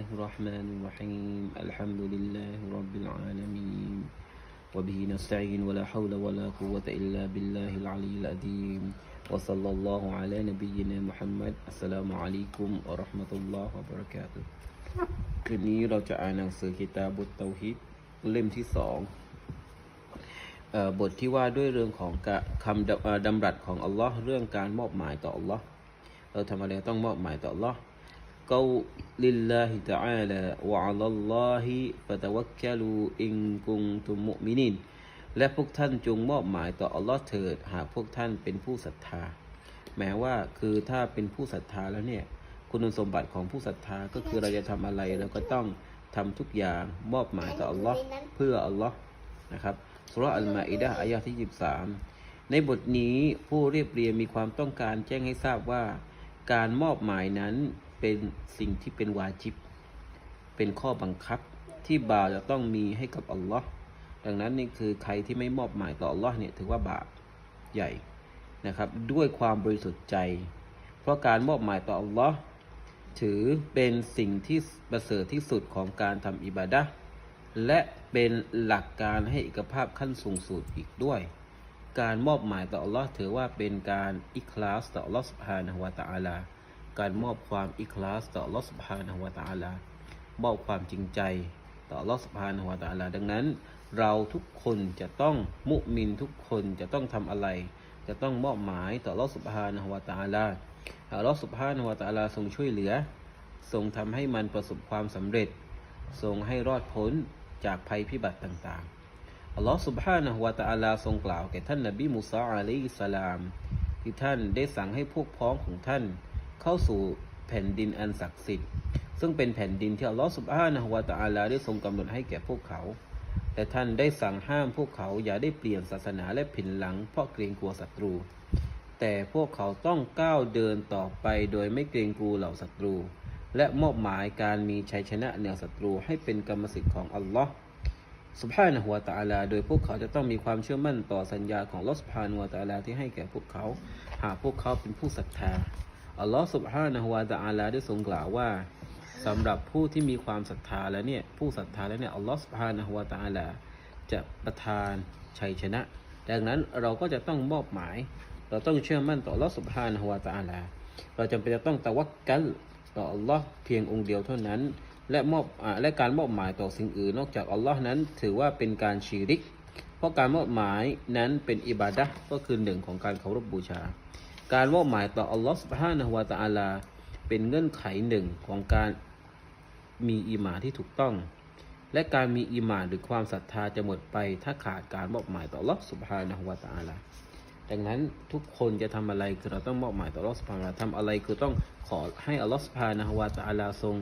الرحمن الرحيم الحمد لله رب العالمين وبه نستعين ولا حول ولا قوة إلا بالله العلي العظيم وصلى الله على نبينا محمد السلام عليكم ورحمة الله وبركاته คลิปนี้เราจะอ่านหนังสือกิตาบุตเตาฮิดเล่มที่สองเอ่อบทที่ว่าด้วยเรื่องของกะคำดำเอ่อดำรัสของอัลลอฮ์เรื่องการมอบหมายต่ออัลลอฮ์เราทำอะไรต้องมอบหมายต่ออัลลอฮ์ กาลิลลาฮิตะอาลาวะอัลลอฮิฟะตะวักกะลูอินกุงตุมมุมินินและพวกท่านจงมอบหมายต่ออัลลอฮ์เถิด หากพวกท่านเป็นผู้ศรัทธา แม้ว่าคือถ้าเป็นผู้ศรัทธาแล้วเนี่ย คุณสมบัติของผู้ศรัทธาก็คือเราจะทำอะไรเราก็ต้องทำทุกอย่างมอบหมายต่ออัลลอฮ์เพื่ออัลลอฮ์นะครับสุรอัลมาอิดะอายะที่ 23 ในบทนี้ผู้เรียบเรียงมีความต้องการแจ้งให้ทราบว่า การมอบหมายนั้น เป็นสิ่งที่เป็นวาจิบ เป็นข้อบังคับที่บาจะต้องมีให้กับอัลลอฮ์ดังนั้นนี่คือใครที่ไม่มอบหมายต่ออัลลอฮ์เนี่ยถือว่าบาปใหญ่นะครับ ด้วยความบริสุทธิ์ใจ เพราะการมอบหมายต่ออัลลอฮ์ถือเป็นสิ่งที่ประเสริฐที่สุดของการทำอิบาดะห์และเป็นหลักการให้เอกภาพขั้นสูงสุดอีกด้วย การมอบหมายต่ออัลลอฮ์ถือว่าเป็นการอิคลาสต่ออัลลอฮ์สุบฮานะฮุวาตะอาลา การมอบความอิคลาสต่ออัลลอฮ์สุบฮานะฮุวาตะอาลามอบความจริงใจต่ออัลลอฮ์สุบฮานะฮุวาตะอาลา ดังนั้น เราทุกคนจะต้องมุมินทุกคนจะต้องทำอะไร จะต้องมอบหมายต่ออัลลอฮ์สุบฮานะฮุวาตะอาลาอัลลอฮ์สุบฮานะฮุวาตะอาลาทรงช่วยเหลือ ทรงทำให้มันประสบความสำเร็จ ทรงให้รอดพ้นจากภัยพิบัติต่างๆ อัลลอฮ์ سبحانه และ تعالى ทรงกล่าวแก่ท่านนบีมูซาอะลัยฮิสสลาม ที่ท่านได้สั่งให้พวกพ้องของท่าน เข้าสู่แผ่นดินอันศักดิ์สิทธิ์ ซึ่งเป็นแผ่นดินที่อัลลอฮฺสุบฮานะฮุวาตาอัลาได้ทรงกำหนดให้แก่พวกเขา แต่ท่านได้สั่งห้ามพวกเขาอย่าได้เปลี่ยนศาสนาและผินหลัง เพราะเกรงกลัวศัตรู แต่พวกเขาต้องก้าวเดินต่อไปโดยไม่เกรงกลัวเหล่าศัตรู และมอบหมายการมีชัยชนะเหนือศัตรูให้เป็นกรรมสิทธิ์ของอัลลอฮฺสุภาพนะหัวตาลา โดยพวกเขาจะต้องมีความเชื่อมั่นต่อสัญญาของลอสพานหัวตาลาที่ให้แก่พวกเขา หากพวกเขาเป็นผู้ศรัทธา อัลลอฮ์สุบฮานะฮุวาตะอาลาได้ทรงกล่าวว่าสำหรับผู้ที่มีความศรัทธาแล้วเนี่ยผู้ศรัทธาแล้วเนี่ยอัลลอฮ์สุบฮานะฮุวาตะอาลาจะประทานชัยชนะ ดังนั้นเราก็จะต้องมอบหมาย เราต้องเชื่อมั่นต่ออัลลอฮ์สุบฮานะฮุวาตะอาลาเราจำเป็นจะต้องตะวักกัลต่ออัลลอฮ์เพียงองค์เดียวเท่านั้น และมอบอและการมอบหมายต่อสิ่งอื่นนอกจากอัลลอฮ์นั้น ถือว่าเป็นการชีริก เพราะการมอบหมายนั้นเป็นอิบาดะห์ก็คือหนึ่งของการเคารพบูชา การมอบหมายต่ออัลลอฮฺสุบฮานะฮวาตาอัลา เป็นเงื่อนไขหนึ่งของการมีอิหมาที่ถูกต้อง และการมีอิหมาหรือความศรัทธาจะหมดไป ถ้าขาดการมอบหมายต่ออัลลอฮฺสุบฮานะฮวาตาอัลาดังนั้นทุกคนจะทำอะไรคือเราต้องมอบหมายต่ออัลลอฮฺสุบฮานะทำอะไรคือต้องขอให้อัลลอฮฺสุบฮานะฮวาตาอัลาทรง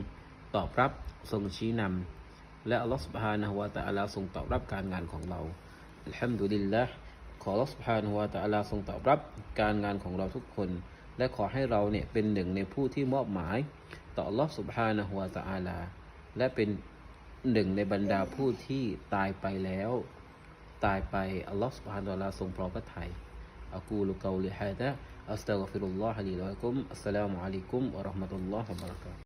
ตอบรับทรงชี้นำ และอัลลอฮฺสุบฮานะฮวาตาอัลาทรงตอบรับการงานของเราอัลฮัมดุลิลละ ขอรับสพานหัวตะลาทรงตอบรับการงานของเราทุกคน และขอให้เราเนี่ยเป็นหนึ่งในผู้ที่มอบหมาย ต่อรับสพานหัวตะอาลา และเป็นหนึ่งในบรรดาผู้ที่ตายไปแล้ว ตายไปอัลลอฮฺสุบฮานตะลาทรงพรอพระทัยอักูลุกาลิฮะดะอัสตัฆฟิรุลลอฮฺลิลวะกุมอัสสลามุอะลัยกุมวะราะห์มะตุลลอฮฺวะบารากะ